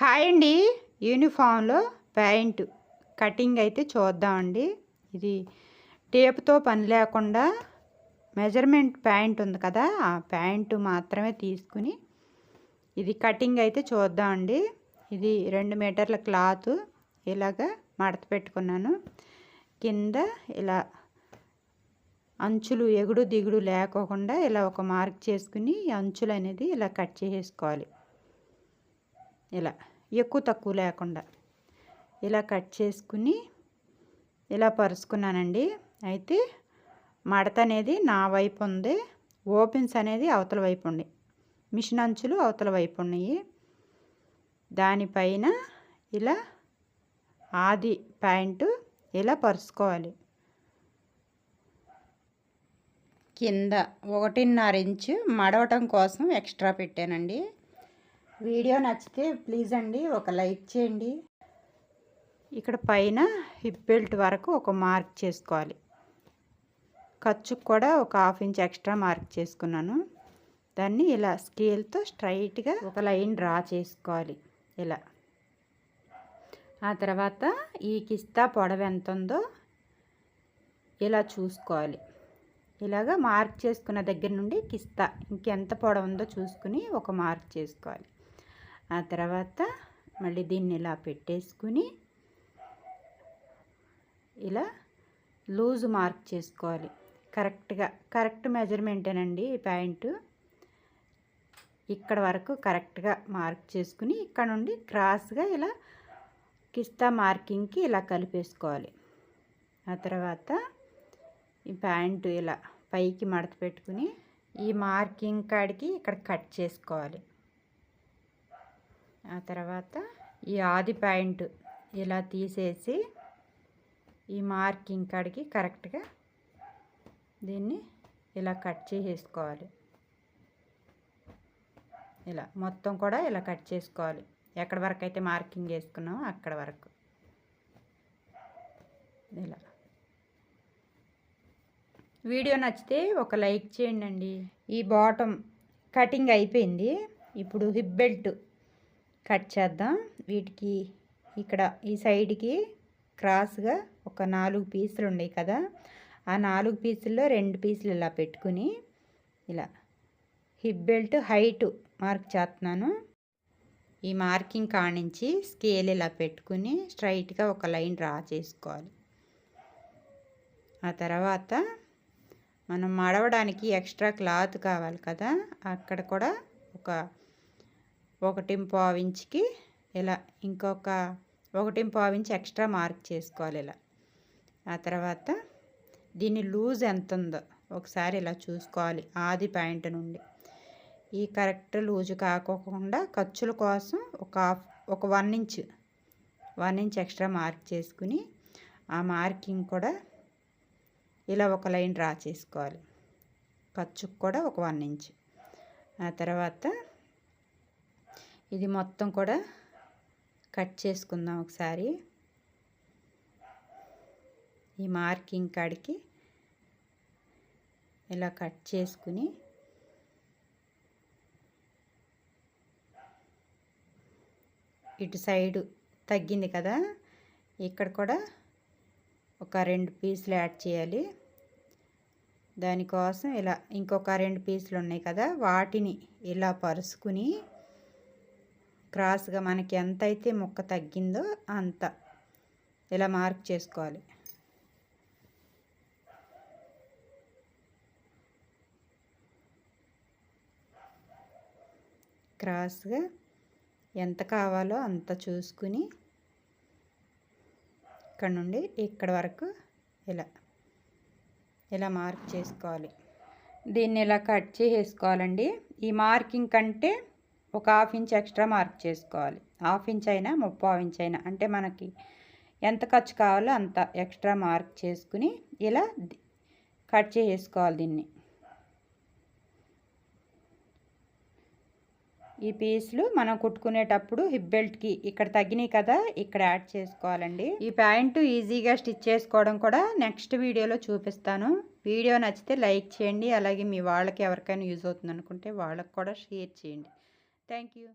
Hi అండి. యూనిఫామ్లో pant. Cutting అయితే చూద్దామండి. ఇది టేపుతో పని లేకుండా మెజర్మెంట్ ప్యాంట్ ఉంది కదా ఆ ప్యాంటు మాత్రమే తీసుకుని ఇది కటింగ్ అయితే చూద్దామండి. ఇది రెండు మీటర్ల క్లాత్ ఇలాగా మడత పెట్టుకున్నాను. కింద ఇలా అంచులు ఎగుడు దిగుడు లేకోకుండా ఇలా ఒక మార్క్ చేసుకుని అంచులు అనేది ఇలా కట్ చేసేసుకోవాలి. ఇలా. ఎక్కువ తక్కువ లేకుండా. ఇలా కట్ చేసుకుని ఇలా పరుచుకున్నానండి. అయితే మడత అనేది నా వైపు ఉంది. ఓపెన్స్ అనేది అవతల వైపు ఉంది. మిషన్ అంచులు అవతల వైపు ఉన్నాయి. దానిపైన ఇలా ఆది ప్యాంటు ఇలా పరుచుకోవాలి. కింద ఒకటిన్నర ఇంచు మడవటం కోసం ఎక్స్ట్రా పెట్టానండి. వీడియో నచ్చితే ప్లీజ్ అండి ఒక లైక్ చేయండి. ఇక్కడ పైన హిప్ బెల్ట్ వరకు ఒక మార్క్ చేసుకోవాలి. ఖర్చుకు కూడా ఒక హాఫ్ ఇంచ్ ఎక్స్ట్రా మార్క్ చేసుకున్నాను. దాన్ని ఇలా స్కేల్తో స్ట్రైట్గా ఒక లైన్ డ్రా చేసుకోవాలి. ఇలా. ఆ తర్వాత ఈ కిస్తా పొడవ ఎంత ఉందో ఇలా చూసుకోవాలి. ఇలాగ మార్క్ చేసుకున్న దగ్గర నుండి కిస్తా ఇంకెంత పొడవు ఉందో చూసుకుని ఒక మార్క్ చేసుకోవాలి. ఆ తర్వాత మళ్ళీ దీన్ని ఇలా పెట్టేసుకుని ఇలా లూజ్ మార్క్ చేసుకోవాలి. కరెక్ట్గా కరెక్ట్ మెజర్మెంటేనండి ఈ ప్యాంటు. ఇక్కడ వరకు కరెక్ట్గా మార్క్ చేసుకుని ఇక్కడ నుండి క్రాస్గా ఇలా కిస్తా మార్కింగ్కి ఇలా కలిపేసుకోవాలి. ఆ తర్వాత ఈ ప్యాంటు ఇలా పైకి మడత పెట్టుకుని ఈ మార్కింగ్ కాడికి ఇక్కడ కట్ చేసుకోవాలి. ఆ తర్వాత ఈ ఆది పాయింట్ ఇలా తీసేసి ఈ మార్కింగ్ కాడికి కరెక్ట్గా దీన్ని ఇలా కట్ చేసేసుకోవాలి. ఇలా మొత్తం కూడా ఇలా కట్ చేసుకోవాలి. ఎక్కడి వరకు అయితే మార్కింగ్ వేసుకున్నామో అక్కడ వరకు. ఇలా. వీడియో నచ్చితే ఒక లైక్ చేయండి ఈ బాటమ్ కటింగ్ అయిపోయింది. ఇప్పుడు హిప్ బెల్ట్ కట్ చేద్దాం. వీటికి ఇక్కడ ఈ సైడ్కి క్రాస్గా ఒక నాలుగు పీసులు ఉన్నాయి కదా. ఆ నాలుగు పీసుల్లో రెండు పీసులు ఇలా పెట్టుకుని ఇలా హిప్ బెల్ట్ హైట్ మార్క్ చేస్తున్నాను. ఈ మార్కింగ్ కానించి స్కేల్ ఇలా పెట్టుకుని స్ట్రైట్గా ఒక లైన్ డ్రా చేసుకోవాలి. ఆ తర్వాత మనం మడవడానికి ఎక్స్ట్రా క్లాత్ కావాలి కదా. అక్కడ కూడా ఒక ఒకటి ఇంచుకి ఇలా ఇంకొక ఒకటి ఇంచు ఎక్స్ట్రా మార్క్ చేసుకోవాలి ఇలా. ఆ తర్వాత దీని లూజ్ ఎంత ఉందో ఒకసారి ఇలా చూసుకోవాలి ఆది పాయింట్ నుండి. ఈ కరెక్ట్ లూజ్ కాకోకుండా ఖర్చుల కోసం ఒక ఒక one inch one inch extra mark చేసుకుని ఆ మార్కింగ్ కూడా ఇలా ఒక లైన్ డ్రా చేసుకోవాలి. ఖర్చుకు కూడా ఒక వన్ ఇంచ్. ఆ తర్వాత ఇది మొత్తం కూడా కట్ చేసుకుందాం ఒకసారి. ఈ మార్కింగ్ కాడికి ఇలా కట్ చేసుకుని ఇటు సైడు తగ్గింది కదా ఇక్కడ కూడా ఒక రెండు పీసులు యాడ్ చేయాలి. దానికోసం ఇలా ఇంకొక రెండు పీసులు ఉన్నాయి కదా వాటిని ఇలా పరుచుకుని క్రాస్గా మనకి ఎంత అయితే ముక్క తగ్గిందో అంత ఇలా మార్క్ చేసుకోవాలి. క్రాస్గా ఎంత కావాలో అంత చూసుకుని ఇక్కడ నుండి ఇక్కడ వరకు ఇలా ఇలా మార్క్ చేసుకోవాలి. దీన్ని ఇలా కట్ చేసేసుకోవాలండి. ఈ మార్కింగ్ కంటే ఒక హాఫ్ ఇంచ్ ఎక్స్ట్రా మార్క్ చేసుకోవాలి. హాఫ్ ఇంచ్ అయినా ముప్పావు ఇంచ్ అయినా అంటే మనకి ఎంత ఖర్చు కావాలో అంత ఎక్స్ట్రా మార్క్ చేసుకుని ఇలా కట్ చేసుకోవాలి దీన్ని. ఈ పీస్లు మనం కుట్టుకునేటప్పుడు హిప్ బెల్ట్కి ఇక్కడ తగ్గినాయి కదా ఇక్కడ యాడ్ చేసుకోవాలండి. ఈ ప్యాంటు ఈజీగా స్టిచ్ చేసుకోవడం కూడా నెక్స్ట్ వీడియోలో చూపిస్తాను. వీడియో నచ్చితే లైక్ చేయండి అలాగే మీ వాళ్ళకి ఎవరికైనా యూజ్ అవుతుంది అనుకుంటే వాళ్ళకి కూడా షేర్ చేయండి. Thank you.